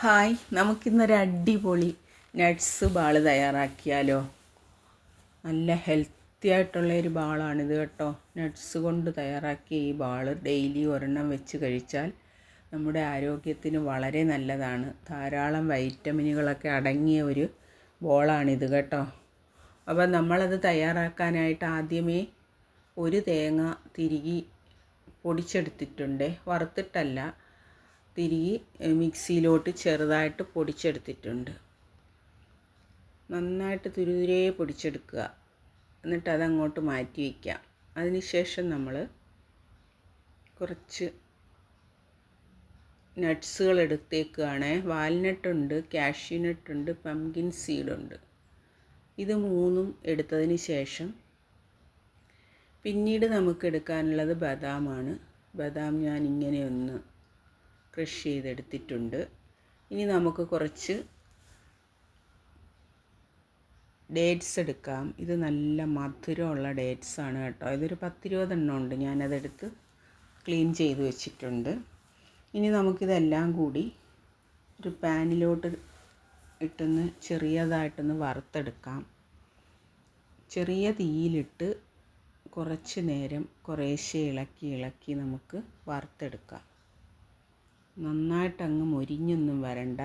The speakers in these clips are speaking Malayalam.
ഹായ് നമുക്കിന്നൊരു അടിപൊളി നട്ട്സ് ബാൾ തയ്യാറാക്കിയാലോ. നല്ല ഹെൽത്തി ആയിട്ടുള്ള ഒരു ബാളാണിത് കേട്ടോ. നട്ട്സ് കൊണ്ട് തയ്യാറാക്കിയ ഈ ബാൾ ഡെയിലി ഒരെണ്ണം വെച്ച് കഴിച്ചാൽ നമ്മുടെ ആരോഗ്യത്തിന് വളരെ നല്ലതാണ്. ധാരാളം വൈറ്റമിനുകളൊക്കെ അടങ്ങിയ ഒരു ബോളാണിത് കേട്ടോ. അപ്പോൾ നമ്മളത് തയ്യാറാക്കാനായിട്ട് ആദ്യമേ ഒരു തേങ്ങ തിരികി പൊടിച്ചെടുത്തിട്ടുണ്ട്. വറുത്തിട്ടല്ല തിരികെ മിക്സിയിലോട്ട് ചെറുതായിട്ട് പൊടിച്ചെടുത്തിട്ടുണ്ട്. നന്നായിട്ട് തുരുതുരേ പൊടിച്ചെടുക്കുക. എന്നിട്ട് അതങ്ങോട്ട് മാറ്റി വയ്ക്കാം അതിനുശേഷം നമ്മൾ കുറച്ച് നട്ട്സുകൾ എടുത്തേക്കുകയാണ് വാൽനട്ടുണ്ട് കാഷ്യൂനട്ടുണ്ട് പംകിൻ സീഡുണ്ട്. ഇത് മൂന്നും എടുത്തതിന് ശേഷം പിന്നീട് നമുക്ക് എടുക്കാനുള്ളത് ബദാമാണ്. ബദാം ഞാൻ ഇങ്ങനെ ഒന്ന് ക്രഷ് ചെയ്തെടുത്തിട്ടുണ്ട്. ഇനി നമുക്ക് കുറച്ച് ഡേറ്റ്സ് എടുക്കാം. ഇത് നല്ല മധുരമുള്ള ഡേറ്റ്സ് ആണ് കേട്ടോ. ഇതൊരു പത്തിരുപതെണ്ണം ഉണ്ട്. ഞാനതെടുത്ത് ക്ലീൻ ചെയ്ത് വെച്ചിട്ടുണ്ട്. ഇനി നമുക്കിതെല്ലാം കൂടി ഒരു പാനിലോട്ട് ഇട്ടൊന്ന് ചെറിയതായിട്ടൊന്ന് വറുത്തെടുക്കാം. ചെറിയ തീയിലിട്ട് കുറച്ച് നേരം കുറേശ്ശെ ഇളക്കി ഇളക്കി നമുക്ക് വറുത്തെടുക്കാം. നന്നായിട്ടങ്ങ് മൊരിഞ്ഞൊന്നും വരണ്ട.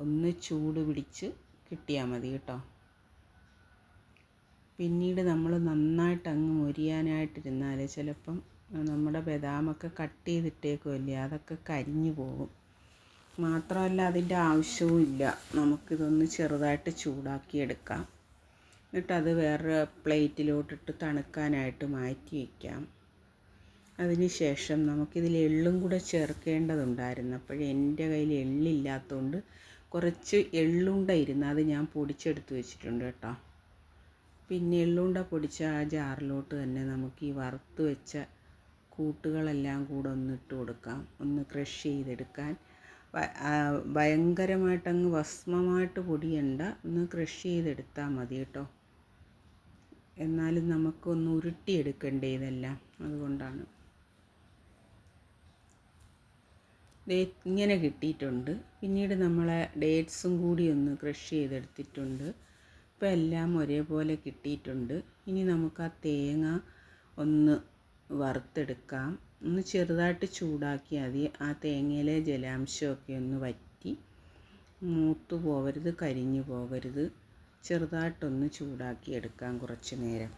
ഒന്ന് ചൂട് പിടിച്ച് കിട്ടിയാൽ മതി കേട്ടോ. പിന്നീട് നമ്മൾ നന്നായിട്ടങ്ങ് മൊരിയാനായിട്ടിരുന്നാൽ ചിലപ്പം നമ്മുടെ ബദാമൊക്കെ കട്ട് ചെയ്തിട്ടേക്കുമല്ലേ അതൊക്കെ കരിഞ്ഞു പോകും. മാത്രമല്ല അതിന്റെ ആവശ്യവും ഇല്ല. നമുക്കിതൊന്ന് ചെറുതായിട്ട് ചൂടാക്കിയെടുക്കാം. എന്നിട്ട് അത് വേറെ പ്ലേറ്റിലോട്ടിട്ട് തണുക്കാനായിട്ട് മാറ്റി വയ്ക്കാം അതിനുശേഷം നമുക്കിതിൽ എള്ളും കൂടെ ചേർക്കേണ്ടതുണ്ടായിരുന്നു. അപ്പോൾ എന്റെ കയ്യിൽ എള്ളില്ലാത്തതുകൊണ്ട് കുറച്ച് എള്ളുണ്ട ഇരുന്ന് അത് ഞാൻ പൊടിച്ചെടുത്ത് വെച്ചിട്ടുണ്ട് കേട്ടോ. പിന്നെ എള്ളുണ്ട പൊടിച്ച ആ ജാറിലോട്ട് തന്നെ നമുക്ക് ഈ വറുത്ത് വെച്ച കൂട്ടുകളെല്ലാം കൂടെ ഒന്ന് ഇട്ട് കൊടുക്കാം. ഒന്ന് ക്രഷ് ചെയ്തെടുക്കാൻ. ഭയങ്കരമായിട്ടങ്ങ് ഭസ്മമായിട്ട് പൊടിയണ്ട. ഒന്ന് ക്രഷ് ചെയ്തെടുത്താൽ മതി കേട്ടോ. എന്നാലും നമുക്കൊന്ന് ഉരുട്ടിയെടുക്കണ്ടേ ഇതെല്ലാം. അതുകൊണ്ടാണ്. ഇങ്ങനെ കിട്ടിയിട്ടുണ്ട്. പിന്നീട് നമ്മളെ ഡേറ്റ്സും കൂടി ഒന്ന് ക്രഷ് ചെയ്തെടുത്തിട്ടുണ്ട്. ഇപ്പോൾ എല്ലാം ഒരേപോലെ കിട്ടിയിട്ടുണ്ട്. ഇനി നമുക്ക് ആ തേങ്ങ ഒന്ന് വറുത്തെടുക്കാം. ഒന്ന് ചെറുതായിട്ട് ചൂടാക്കിയാൽ മതി ആ തേങ്ങയിലെ ജലാംശമൊക്കെ ഒന്ന് വറ്റി മൂത്ത് പോകരുത് കരിഞ്ഞു പോകരുത് ചെറുതായിട്ടൊന്ന് ചൂടാക്കി എടുക്കാം കുറച്ച് നേരം.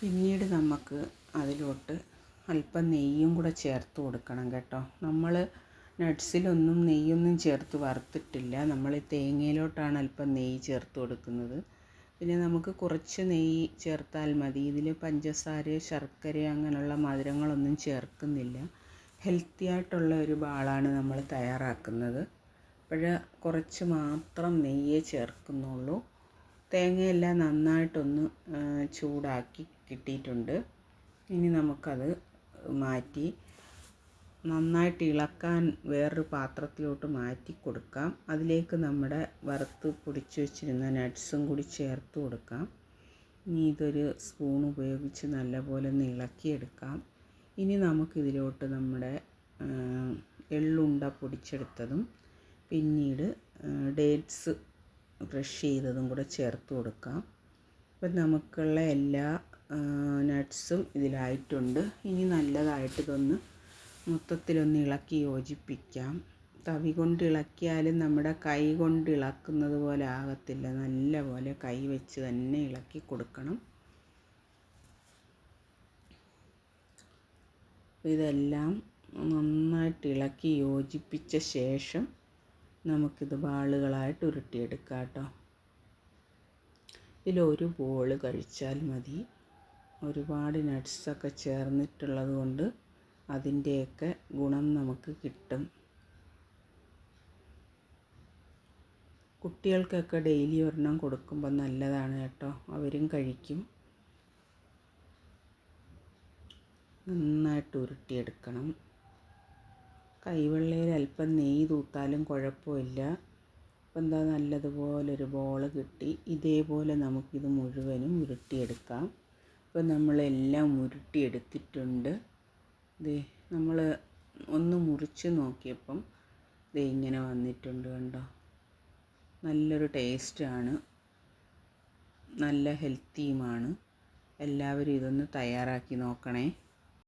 പിന്നീട് നമുക്ക് അതിലോട്ട് അല്പം നെയ്യും കൂടെ ചേർത്ത് കൊടുക്കണം കേട്ടോ. നമ്മൾ നട്ട്സിലൊന്നും നെയ്യൊന്നും ചേർത്ത് വറുത്തിട്ടില്ല. നമ്മൾ തേങ്ങയിലോട്ടാണ് അല്പം നെയ്യ് ചേർത്ത് കൊടുക്കുന്നത്. പിന്നെ നമുക്ക് കുറച്ച് നെയ്യ് ചേർത്താൽ മതി. ഇതിൽ പഞ്ചസാര ശർക്കര അങ്ങനെയുള്ള മധുരങ്ങളൊന്നും ചേർക്കുന്നില്ല. ഹെൽത്തി ആയിട്ടുള്ള ഒരു ബാളാണ് നമ്മൾ തയ്യാറാക്കുന്നത്. അപ്പോൾ കുറച്ച് മാത്രം നെയ്യേ ചേർക്കുന്നുള്ളൂ. തേങ്ങയെല്ലാം നന്നായിട്ടൊന്ന് ചൂടാക്കി കിട്ടിയിട്ടുണ്ട്. ഇനി നമുക്കത് മാറ്റി നന്നായിട്ട് ഇളക്കാൻ വേറൊരു പാത്രത്തിലോട്ട് മാറ്റി കൊടുക്കാം. അതിലേക്ക് നമ്മുടെ വറുത്ത് പൊടിച്ച് വെച്ചിരുന്ന നട്ട്സും കൂടി ചേർത്ത് കൊടുക്കാം. ഇനി ഇതൊരു സ്പൂൺ ഉപയോഗിച്ച് നല്ലപോലെ ഒന്ന് ഇളക്കിയെടുക്കാം ഇനി നമുക്കിതിലോട്ട് നമ്മുടെ എള്ളുണ്ട പൊടിച്ചെടുത്തതും പിന്നീട് ഡേറ്റ്സ് ക്രഷ് ചെയ്തതും കൂടെ ചേർത്ത് കൊടുക്കാം. അപ്പം നമുക്കുള്ള എല്ലാ നട്ട്സും ഇതിലായിട്ടുണ്ട്. ഇനി നല്ലതായിട്ട് ഇതൊന്ന് മൊത്തത്തിലൊന്ന് ഇളക്കി യോജിപ്പിക്കാം. തവി കൊണ്ട് ഇളക്കിയാലും നമ്മുടെ കൈ കൊണ്ട് ഇളക്കുന്നത് പോലെ ആകത്തില്ല. നല്ല പോലെ കൈ വെച്ച് തന്നെ ഇളക്കി കൊടുക്കണം. ഇതെല്ലാം നന്നായിട്ട് ഇളക്കി യോജിപ്പിച്ച ശേഷം നമുക്കിത് ബാളുകളായിട്ട് ഉരുട്ടിയെടുക്കാം കേട്ടോ. ഇതിലൊരു ബോൾ കഴിച്ചാൽ മതി. ഒരുപാട് നട്ട്സൊക്കെ ചേർന്നിട്ടുള്ളത് കൊണ്ട് അതിന്റെയൊക്കെ ഗുണം നമുക്ക് കിട്ടും. കുട്ടികൾക്കൊക്കെ ഡെയിലി ഒരെണ്ണം കൊടുക്കുമ്പോൾ നല്ലതാണ് കേട്ടോ. അവരും കഴിക്കും. നന്നായിട്ട് ഉരുട്ടിയെടുക്കണം. കൈവെള്ളയിൽ അല്പം നെയ്യ് തൂത്താലും കുഴപ്പമില്ല. അപ്പം എന്താ നല്ലതുപോലൊരു ബോൾ കിട്ടി. ഇതേപോലെ നമുക്കിത് മുഴുവനും ഉരുട്ടിയെടുക്കാം. അപ്പോൾ നമ്മളെല്ലാം ഉരുട്ടിയെടുത്തിട്ടുണ്ട്. ദേ നമ്മൾ ഒന്ന് മുറിച്ച് നോക്കിയപ്പം ദേ ഇങ്ങനെ വന്നിട്ടുണ്ട് കണ്ടോ? നല്ലൊരു ടേസ്റ്റാണ്. നല്ല ഹെൽത്തിയുമാണ്. എല്ലാവരും ഇതൊന്ന് തയ്യാറാക്കി നോക്കണേ.